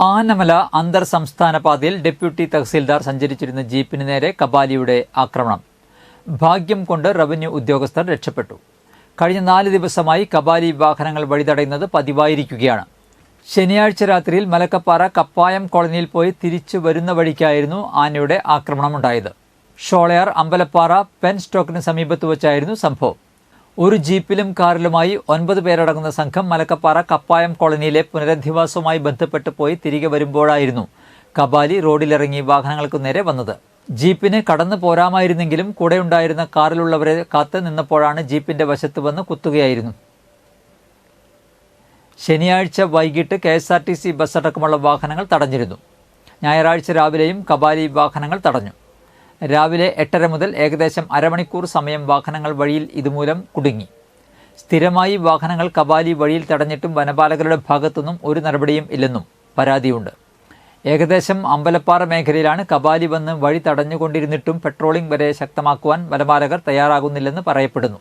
ആനമല അന്തർ സംസ്ഥാന പാതയിൽ ഡെപ്യൂട്ടി തഹസീൽദാർ സഞ്ചരിച്ചിരുന്ന ജീപ്പിന് നേരെ കബാലിയുടെ ആക്രമണം. ഭാഗ്യം കൊണ്ട് റവന്യൂ ഉദ്യോഗസ്ഥർ രക്ഷപ്പെട്ടു. കഴിഞ്ഞ നാല് ദിവസമായി കബാലി വാഹനങ്ങൾ വഴിതടയുന്നത് പതിവായിരിക്കുകയാണ്. ശനിയാഴ്ച രാത്രിയിൽ മലക്കപ്പാറ കപ്പായം കോളനിയിൽ പോയി തിരിച്ചു വരുന്ന വഴിക്കായിരുന്നു ആനയുടെ ആക്രമണമുണ്ടായത്. ഷോളയാർ അമ്പലപ്പാറ പെൻ സ്റ്റോക്കിന് സമീപത്ത് വച്ചായിരുന്നു സംഭവം. ഒരു ജീപ്പിലും കാറിലുമായി ഒൻപത് പേരടങ്ങുന്ന സംഘം മലക്കപ്പാറ കപ്പായം കോളനിയിലെ പുനരധിവാസവുമായി ബന്ധപ്പെട്ട് പോയി തിരികെ വരുമ്പോഴായിരുന്നു കബാലി റോഡിലിറങ്ങി വാഹനങ്ങൾക്ക് നേരെ വന്നത്. ജീപ്പിന് കടന്നു പോരാമായിരുന്നെങ്കിലും കൂടെയുണ്ടായിരുന്ന കാറിലുള്ളവരെ കാത്ത് നിന്നപ്പോഴാണ് ജീപ്പിന്റെ വശത്ത് വന്ന് കുത്തുകയായിരുന്നു. ശനിയാഴ്ച വൈകിട്ട് K S R T C bus അടക്കമുള്ള വാഹനങ്ങൾ തടഞ്ഞിരുന്നു. ഞായറാഴ്ച രാവിലെയും കബാലി വാഹനങ്ങൾ തടഞ്ഞു. രാവിലെ എട്ടര മുതൽ ഏകദേശം അരമണിക്കൂർ സമയം വാഹനങ്ങൾ വഴിയിൽ ഇതുമൂലം കുടുങ്ങി. സ്ഥിരമായി വാഹനങ്ങൾ കബാലി വഴിയിൽ തടഞ്ഞിട്ടും വനപാലകരുടെ ഭാഗത്തുനിന്നും ഒരു നടപടിയും ഇല്ലെന്നും പരാതിയുണ്ട്. ഏകദേശം അമ്പലപ്പാറ മേഖലയിലാണ് കബാലി വന്ന് വഴി തടഞ്ഞുകൊണ്ടിരുന്നിട്ടും പെട്രോളിംഗ് വരെ ശക്തമാക്കുവാൻ വനപാലകർ തയ്യാറാകുന്നില്ലെന്ന് പറയപ്പെടുന്നു.